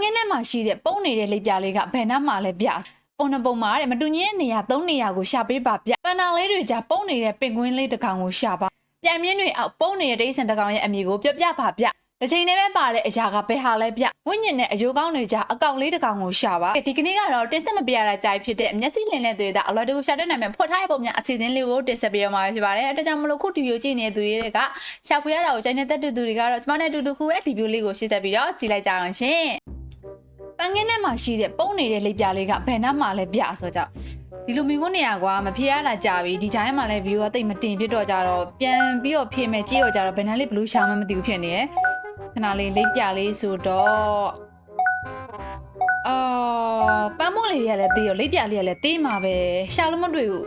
ငင်းထဲမှာရှိတဲ့ပုံနေတဲ့လိပ်ပြားလေးကဘယ်နှမှာလဲပြပုံနှပုံမှာတဲ့မတူညီတဲ့နေရာ၃နေရာကိုရှာပေးပါပြပန်နာလေးတွေကြားပုံနေတဲ့ပင်ကွင်းလေးတစ်ကောင်ကိုရှာပါပြန်မြင့်တွေအောက်ပုံနေတဲ့တိရစ္ဆာန်တစ်ကောင်ရဲ့အမည်ကိုပြပြပါပြတစ်ချိန်တည်းပဲပါတဲ့အရာကဘယ်ဟာလဲပြဝိညာဉ်နဲ့အယိုးကောင်းတွေကြားအကောင်လေးတစ်ကောင်ကိုရှာပါဒီကနေ့ကတော့တင်ဆက်မပြရတာကြိုက်ဖြစ်တဲ့မျက်စိလင်လက်တွေကအလွယ်တကူရှာတဲ့နာမည်ဖွက်ထားတဲ့ပုံများအစီအစဉ်လေးကိုတင်ဆက်ပေးရမှာဖြစ်ပါတယ်အဲဒါကြောင့်မလို့ခုဒီဗီဒီယိုကြည့်နေတဲ့သူတွေကရှာဖွေရတာကိုချိန်နေတဲ့တူတူတွေကတော့ကျမနဲ့တူတူခုရဲ့ဒီဗီဒီယိုလေးကိုရှင်းဆက်ပြီးတော့ကြည့်လိုက်ကြအောင်ရှင်ပန်း ငင်းထဲမှာရှိတဲ့ပုံနေတဲ့လိပ်ပြားလေးကဘယ်နှမှာလဲပြဆိုတော့ဒီလိုမျိုးကိုနေရကွာမဖြေရတာကြာပြီဒီချိုင်းမှာလည်း view ကတိတ်မတင်ဖြစ်တော့ကြတော့ပြန်ပြီးတော့ဖြေမယ်ကြည့်တော့ကြတော့ဘယ်နှလေးဘလူးရှာမှမသိဘူးဖြစ်နေရယ်ခဏလေးလိပ်ပြားလေးဆိုတော့အော်ပန်းမိုးလေးတွေကလည်းတေးရောလိပ်ပြားလေးကလည်းတေးမှာပဲရှာလို့မတွေ့ဘူး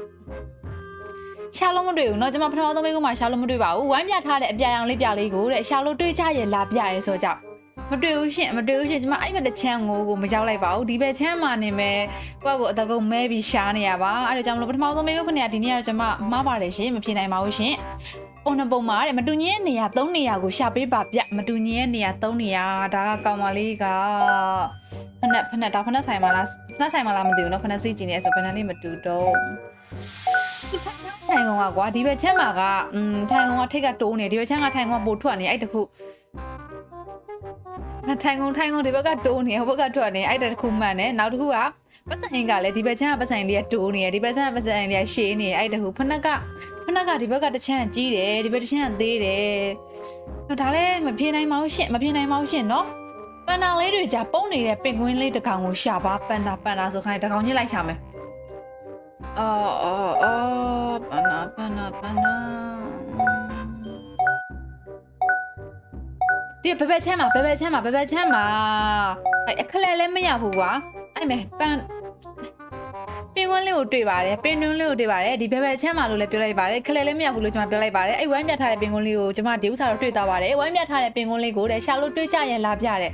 ရှာလို့မတွေ့ဘူးเนาะကျွန်မပထမဆုံးမိကုန်းမှာရှာလို့မတွေ့ပါဘူးဝိုင်းပြထားတဲ့အပြာရောင်လေးပြားလေးကိုတဲ့ရှာလို့တွေ့ကြရဲ့လာပြရဲဆိုကြ မတွေ့ဘူးရှင်မတွေ့ဘူးရှင်ကျွန်မအဲ့ဘက်တစ်ချမ်းကိုကိုမရောက်လိုက်ပါဘူးဒီဘက်ချမ်းမှာနေမယ်ကိုယ့်ကိုအတကုံမဲပြီးရှားနေရပါအဲ့ဒါကြောင့်မလို့ပထမဆုံးမိကုန်းခဏဒီနေ့ကတော့ကျွန်မမှားပါတယ်ရှင်မဖြေနိုင်ပါဘူးရှင်ပုံနှပုံမှာတဲ့မတူညီတဲ့နေရာ၃နေရာကိုရှာပေးပါဗျမတူညီတဲ့နေရာ၃နေရာဒါကကောင်မလေးကဖနက်ဖနက်ဒါဖနက်ဆိုင်မလားဖနက်ဆိုင်မလားမသိဘူးเนาะဖနက်စီးကြည့်နေဆိုဖနက်လေးမတူတော့ထိုင်ကောင်ကကွာဒီဘက်ချက်မှာကอืมထိုင်ကောင်ကထိတ်ကတိုးနေဒီဘက်ချက်ကထိုင်ကောင်ကပိုထွက်နေအဲ့တခု ထိုင်ကောင်ထိုင်ကောင်ဒီဘက်ကတိုးနေဟိုဘက်ကထွက်နေအဲ့တခုမှန်နေနောက်တစ်ခုကပတ်စံကလည်းဒီဘက်ချက်ကပတ်စံလေးကတိုးနေတယ်ဒီဘက်ချက်ကပတ်စံလေးကရှည်နေအဲ့တခုဖနက်ကဖနက်ကဒီဘက်ကတစ်ချမ်းကြီးတယ်ဒီဘက်တစ်ချမ်းသေးတယ်ဒါလည်းမပြေနိုင်ပါဘူးရှင့်မပြေနိုင်ပါဘူးရှင့်နော်ပန်နာလေးတွေじゃပုံနေတဲ့ပင်ကွင်းလေးတစ်ကောင်ကိုရှာပါပန်နာပန်နာဆိုခိုင်းတစ်ကောင်ချင်းလိုက်ရှာမယ်အော်အော်အော်ပန်နာပန်နာပန်နာ ဒီဘယ်ဘက်ချမ်းမှာဘယ်ဘက်ချမ်းမှာဘယ်ဘက်ချမ်းမှာအဲ့အခက်လက်လည်းမရဘူးကွာအဲ့မယ်ပန်ပင်ကွင်းလေးကိုတွေ့ပါတယ်ပင်တွင်းလေးကိုတွေ့ပါတယ်ဒီဘယ်ဘက်ချမ်းမှာလို့လည်းပြောလိုက်ပါတယ်ခက်လက်လည်းမရဘူးလို့ကျွန်မပြောလိုက်ပါတယ်အဲ့ဝိုင်းမြတ်ထားတဲ့ပင်ကွင်းလေးကိုကျွန်မဒီဥစ္စာတော့တွေ့သွားပါတယ်ဝိုင်းမြတ်ထားတဲ့ပင်ကွင်းလေးကိုတဲ့ရှာလို့တွေ့ကြရင်လာပြတဲ့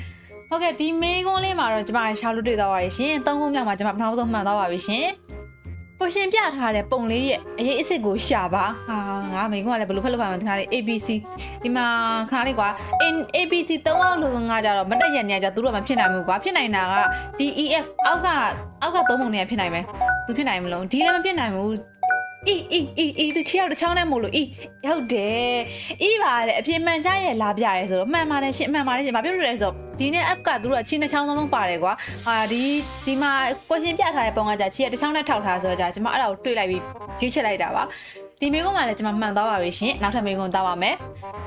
ဟုတ်ကဲ့ဒီမေးခွန်းလေးမှာတော့ကျွန်မရှာလို့တွေ့သွားပါပြီရှင်သုံးခုမြောက်မှာကျွန်မပထမဆုံးမှန်သွားပါပြီရှင် ကိုရှင်ပြထားတဲ့ပုံလေးရဲ့အရေးအစ်စ်ကိုရှာပါဟာငါမိကုန်းကလည်းဘယ်လိုဖတ်လို့ပါမလဲခဏလေး ABC ဒီမှာခဏလေးကွာ in ABC 3အောက်လို့ငါကြတော့မတက်ရနေကြသူတို့ကမဖြစ်နိုင်ဘူးကွာဖြစ်နိုင်တာက DEF အောက်ကအောက်ကသုံးပုံတွေကဖြစ်နိုင်မယ်သူဖြစ်နိုင်မလို့ဒီလည်းမဖြစ်နိုင်ဘူး အီအီအီအီသူချီရောက်တစ်ချောင်းနဲ့မို့လို့အီရောက်တယ်အီပါတဲ့အပြင်မှန်ကြရဲ့လာပြရဲဆိုတော့မှန်ပါတယ်ရှင်မှန်ပါတယ်ရှင်ဘာဖြစ်လို့လဲဆိုတော့ဒီနေ့ app ကသူတို့ကချီနှစ်ချောင်းလုံးပါတယ်ကွာဟာဒီဒီမှာ question ပြထားတဲ့ပုံကကြာချီကတစ်ချောင်းနဲ့ထောက်ထားဆိုတော့ကြာကျွန်မအဲ့ဒါကိုတွေးလိုက်ပြီးရွေးချက်လိုက်တာပါဒီမိကုန်းမှာလည်းကျွန်မမှန်သွားပါပြီရှင်နောက်ထပ်မိကုန်းသွားပါမယ်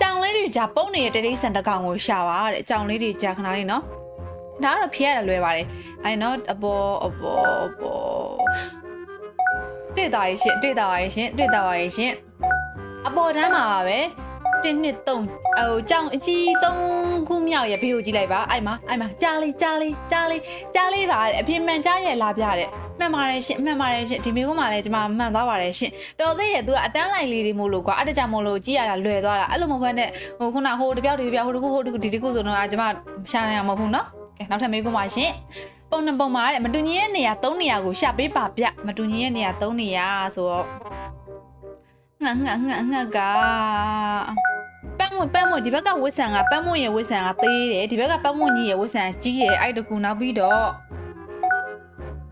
ကြောင်လေးတွေကြာပုံနေတဲ့တတိဆန်တကောင်ကိုရှာပါတဲ့ကြောင်လေးတွေကြာခဏလေးနော်ဒါကတော့ဖျက်ရလွယ်ပါတယ်အဲ့နော်အပေါ်အပေါ်အပေါ် တွေ့တာရဲ့ရှင်တွေ့တာရဲ့ရှင်တွေ့တာရဲ့ရှင်အပေါ်တန်းမှာပါပဲ1နှစ်3ဟိုကြောင်အကြီး3ခုမြောက်ရဲ့ဘေးကိုကြည့်လိုက်ပါအဲ့မှာအဲ့မှာကြားလေးကြားလေးကြားလေးကြားလေးပါတဲ့အပြင်မှန်ကြားရဲ့လာပြတဲ့မှန်ပါတယ်ရှင်မှန်ပါတယ်ရှင်ဒီမျိုးကမှလည်းကျွန်မမှန်သွားပါတယ်ရှင်တော်သေးရဲ့သူကအတန်းလိုက်လေးတွေမို့လို့ကွာအဲ့တကြမို့လို့ကြည့်ရတာလွယ်သွားတာအဲ့လိုမဟုတ်ဘဲနဲ့ဟိုခုနဟိုတပြောက်ဒီတပြောက်ဟိုတကူဟိုတကူဒီတကူဆိုတော့ကျွန်မရှာနေရမှာမဟုတ်ဘူးနော်ကဲနောက်ထပ်မေးခွန်းပါရှင် ပုံနှံပုံမှာတဲ့မတူညီတဲ့နေရာ၃နေရာကိုရှာပေးပါဗျမတူညီတဲ့နေရာ၃နေရာဆိုတော့ငါငါငါငါကပန်းမွပန်းမွဒီဘက်ကဝစ်ဆန်ကပန်းမွရဲ့ဝစ်ဆန်ကသေးတယ်ဒီဘက်ကပန်းမွကြီးရဲ့ဝစ်ဆန်ကြီးတယ်အဲ့တကူနောက်ပြီးတော့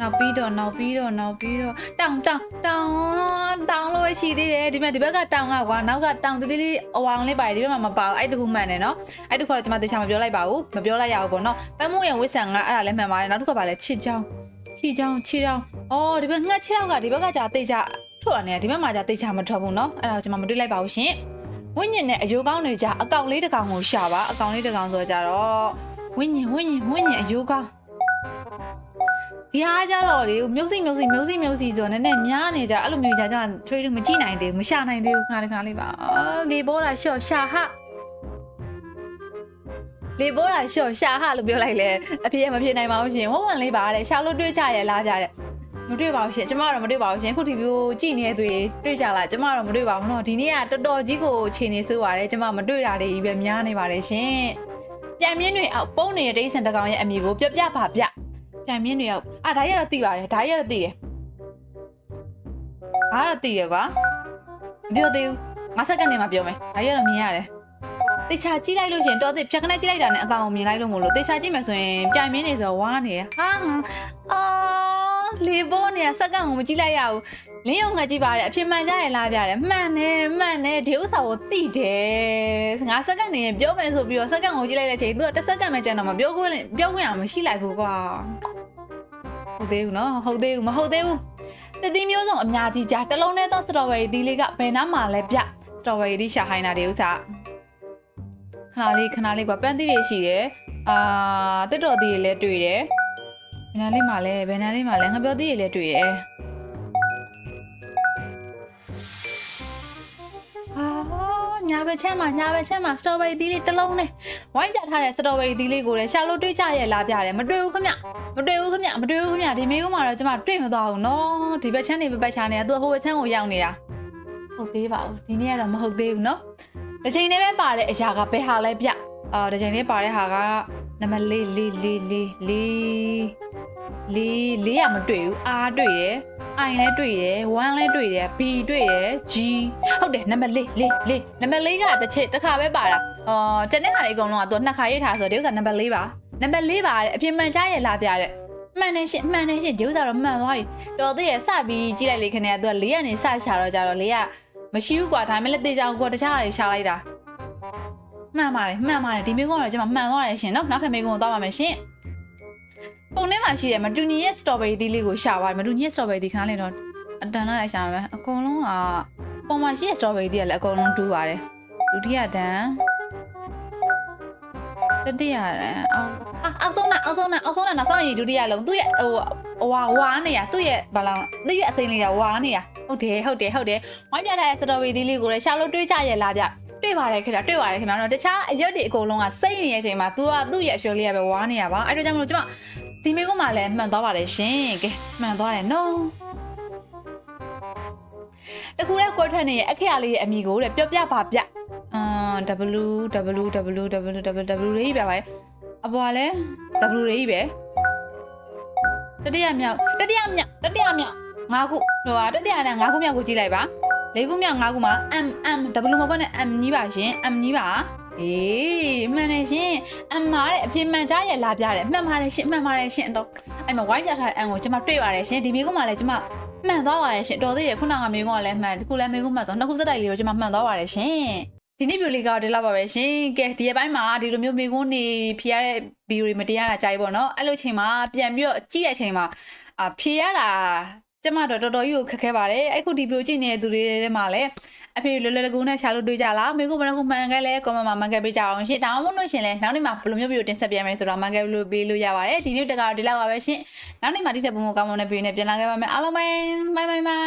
နောက်ပြီးတော့နောက်ပြီးတော့နောက်ပြီးတော့တောင်တောင်တောင်တောင်လို့ရှိသေးတယ်ဒီမဲ့ဒီဘက်ကတောင်ကကွာနောက်ကတောင်သေးသေးအဝေါင်လေးပါတယ်ဒီဘက်မှာမပါဘူးအဲ့တကူမှန်တယ်နော်အဲ့တကူကတော့ကျွန်မတေချာမပြောလိုက်ပါဘူးမပြောလိုက်ရဘူးပေါ့နော်ပန်းမွရဲ့ဝစ်ဆန်ကအဲ့ဒါလည်းမှန်ပါတယ်နောက်တစ်ခါပါလဲချစ်ချောင်းချစ်ချောင်းချစ်ချောင်းအော်ဒီဘက်ငှက်ချောင်းကဒီဘက်ကကြာတေချာထွက်ရနေဒီဘက်မှာကြာတေချာမထွက်ဘူးနော်အဲ့ဒါကိုကျွန်မမတွေးလိုက်ပါဘူးရှင်ဝိညာဉ်နဲ့အယိုးကောင်းတွေကြာအကောင်လေးတစ်ကောင်ကိုရှာပါအကောင်လေးတစ်ကောင်ဆိုကြတော့ဝိညာဉ်ဝိညာဉ်ဝိညာဉ်အယိုးကောင်း ဒီအားကြတော့လေမျိုးစိမျိုးစိမျိုးစိမျိုးစိဆိုတော့နည်းနည်းများနေကြအဲ့လိုမျိုးကြာကြာထွေးလို့မကြည့်နိုင်သေးဘူးမရှာနိုင်သေးဘူးခဏလေးခဏလေးပါအော်လေပေါ်တာရှော့ရှာဟလေပေါ်တာရှော့ရှာဟလို့ပြောလိုက်လေအဖေမပြေနိုင်ပါဘူးရှင်ဝဝန်လေးပါတဲ့ရှာလို့တွေးကြရဲလားပြတဲ့မတွေ့ပါဘူးရှင်ကျမတော့မတွေ့ပါဘူးရှင်ခုဒီဗီဒီယိုကြည့်နေတဲ့သူတွေတွေ့ကြလားကျမတော့မတွေ့ပါဘူးနော်ဒီနေ့ကတော်တော်ကြီးကိုခြေနေဆိုးပါတယ်ကျမမတွေ့တာတွေကြီးပဲများနေပါတယ်ရှင်ပြန်မြင့်တွေအောက်ပုံနေတဲ့တိရစ္ဆာန်တစ်ကောင်ရဲ့အမည်ကိုပြပြပါပြ ပြန်မြင့်တွေအောက်အာဒါရတော့သိပါတယ်ဒါရတော့သိတယ်ဒါတော့သိတယ်ကွာမပြောသေးဘူးငါစက္ကန့်နေမှပြောမယ်ဒါရတော့မြင်ရတယ်တေချာကြည့်လိုက်လို့ရှရင်တော်သေးဖြတ်ခနဲ့ကြည့်လိုက်တာနဲ့အကောင်ကိုမြင်လိုက်လို့မလို့တေချာကြည့်မယ်ဆိုရင်ပြိုင်မင်းနေဆိုဝါနေရဟာအာလေပေါ်နေစက္ကန့်ကိုမကြည့်လိုက်ရဘူးလင်းယုံငါကြည့်ပါတယ်အဖြစ်မှန်ကြရလားပြတယ်မှန်တယ်မှန်တယ်ဒီဥစ္စာကိုသိတယ်ငါစက္ကန့်နေရင်ပြောမယ်ဆိုပြီးတော့စက္ကန့်ကိုကြည့်လိုက်တဲ့အချိန် तू ကတစ်စက္ကန့်ပဲကျန်တော့မပြောခွင့်ပြောခွင့်အောင်မရှိလိုက်ဘူးကွာ ဟုတ်သေးဘူးနော်ဟုတ်သေးဘူးမဟုတ်သေးဘူးတတိမျိုးစုံအများကြီးကြားတစ်လုံးနဲ့တော့စတော်ဘယ်ရီသီးလေးကဘယ်နှမှာလဲပြစတော်ဘယ်ရီသီးရှာဟိုင်းတာဒီဥစ္စာခဏလေးခဏလေးကွာပန်းသီးတွေရှိတယ်အာတက်တော်သီးတွေလည်းတွေ့တယ်ဘယ်နှလေးမှလည်းဘယ်နှလေးမှလည်းငပြောသီးတွေလည်းတွေ့တယ် ညာဘက်ချမ်းမှာညာဘက်ချမ်းမှာစတော်ဘယ်ရီသီးလေးတစ်လုံးနဲ့ဝိုင်းပြထားတဲ့စတော်ဘယ်ရီသီးလေးကိုလည်းရှာလို့တွေးကြရဲ့လားပြတယ်မတွေ့ဘူးခမမတွေ့ဘူးခမမတွေ့ဘူးခမဒီမေးဦးမှာတော့ကျမတွေ့မသွားဘူးနော်ဒီဘက်ချမ်းနေဘက်ဘက်ချမ်းနေသူကဟိုဘက်ချမ်းကိုရောက်နေတာဟုတ်သေးပါဘူးဒီနေ့ကတော့မဟုတ်သေးဘူးနော်တစ်ချိန်လေးပဲပါတဲ့အရာကဘယ်ဟာလဲပြအာတစ်ချိန်လေးပါတဲ့ဟာကနံပါတ်၄၄၄၄ ၄၄၄ရမတွေ့ဘူးအာတွေ့ရယ် I လည်းတွေ့ရယ် one လည်းတွေ့ရယ် B တွေ့ရယ် G ဟုတ်တယ်နံပါတ်၄၄၄နံပါတ်၄ကတစ်ချက်တစ်ခါပဲပါတာအော်တနေ့ခါလေးအကုန်လုံးကသူနှစ်ခါရေးထားဆိုတော့ဒီဥစ္စာနံပါတ်၄ပါနံပါတ်၄ပါတဲ့အပြင်မှန်ချရဲ့လာပြတဲ့မှန်တယ်ရှင်မှန်တယ်ရှင်ဒီဥစ္စာတော့မှန်သွားပြီတော်သေးရယ်စပြီးကြည့်လိုက်လေခင်ဗျာသူက၄ကနေစရှာတော့ကြတော့၄ကမရှိဘူးကွာဒါပေမဲ့လက်သေးချောင်းကိုတခြားဟာတွေရှာလိုက်တာမှန်ပါတယ်မှန်ပါတယ်ဒီမိကုန်းကတော့ကျွန်မမှန်သွားတယ်ရှင်နော်နောက်ထပ်မိကုန်းကိုသွားပါမယ်ရှင် ပုံထဲမှာရှိတယ်မတူညီရဲ့စတော်ဘယ်ရီသီးလေးကိုရှာပါတယ်မတူညီရဲ့စတော်ဘယ်ရီသီးခဏလေးတော့အတန်လိုက်ရှာမယ်အကုန်လုံးကပုံမှာရှိရဲ့စတော်ဘယ်ရီသီးကလည်းအကုန်လုံးတူးပါတယ်ဒုတိယတန်းတတိယတန်းအောက်အာအောက်ဆုံးနာအောက်ဆုံးနာအောက်ဆုံးနာနောက်ဆုံးရင်ဒုတိယလုံးသူ့ရဲ့ဟိုဝါဝါနေရသူ့ရဲ့ဘာလားသူ့ရဲ့အစိမ်းလေးကဝါနေရဟုတ်တယ်ဟုတ်တယ်ဟုတ်တယ်ဝိုင်းပြထားတဲ့စတော်ဘယ်ရီသီးလေးကိုလည်းရှာလို့တွေးကြရဲ့လားဗျတွေ့ပါတယ်ခင်ဗျတွေ့ပါတယ်ခင်ဗျတော့တခြားအရွက်တွေအကုန်လုံးကစိတ်နေတဲ့အချိန်မှာ तू ကသူ့ရဲ့အရွှေလေးကပဲဝါနေရပါအဲ့တော့ကြောင့်မလို့ကျမ ဒီမေကမှလည်းမှန်သွားပါတယ်ရှင်ကဲမှန်သွားတယ်နော်တခုတဲ့ကွက်ထွက်နေရဲ့အခက်အလေးရဲ့အမိကိုတဲ့ပြောပြပါပြအမ် W W W W W W ရေးပြပါရဲ့အပေါ်ကလည်း W ရေးပဲတတိယမြောက်တတိယမြောက်တတိယမြောက်ငါးခုဟိုဟာတတိယနဲ့ငါးခုမြောက်ကိုကြည့်လိုက်ပါလေးခုမြောက်ငါးခုမှာ M M W မဟုတ်နဲ့ M ကြီးပါရှင် M ကြီးပါ အေးမှန်တယ်ရှင် M မာတဲ့အပြင်မှန်ကြရဲ့လာပြတယ်မှန်ပါတယ်ရှင်မှန်ပါတယ်ရှင်တော့အဲ့မှာဝိုင်းပြထားတဲ့ M ကိုကျွန်မတွေ့ပါတယ်ရှင်ဒီမိကုန်းမှာလည်းကျွန်မမှန်သွားပါတယ်ရှင်တော်သေးတယ်ခုနကမိကုန်းကလည်းမှန်ဒီခုလည်းမိကုန်းမှန်သွားနှစ်ခုစက်တိုက်လေးပဲကျွန်မမှန်သွားပါတယ်ရှင်ဒီနေ့ဗီဒီယိုလေးကတော့ဒီလောက်ပါပဲရှင်ကဲဒီရက်ပိုင်းမှာဒီလိုမျိုးမိကုန်းနေဖြေရတဲ့ဗီဒီယိုတွေမတရားတာကြိုက်ပေါ့နော်အဲ့လိုချိန်မှာပြန်ပြီးတော့ကြည့်တဲ့အချိန်မှာအာဖြေရတာ ကျမတော့တော်တော်ကြီးကိုခက်ခဲပါတယ်အဲ့ခုဒီဗီဒီယိုကြည့်နေတဲ့သူတွေထဲမှာလည်းအဖေလွယ်လွယ်တကူနဲ့ရှာလို့တွေးကြလားမိကုန်းမနကုမှန်ကန်လဲကွန်မန့်မှာမှန်ကန်ပေးကြအောင်ရှင်ဒါမှမဟုတ်လို့ရှင်လဲနောက်နေ့မှာဘယ်လိုမျိုးဗီဒီယိုတင်ဆက်ပြန်မယ်ဆိုတော့မှန်ကန်လို့ပေးလို့ရပါတယ်ဒီနေ့တကတော့ဒီလောက်ပါပဲရှင်နောက်နေ့မှာတိကျပုံမကောင်းမွန်တဲ့ဗီဒီယိုနဲ့ပြန်လာခဲ့ပါမယ်အားလုံးပဲဘိုင်ဘိုင်ဘိုင်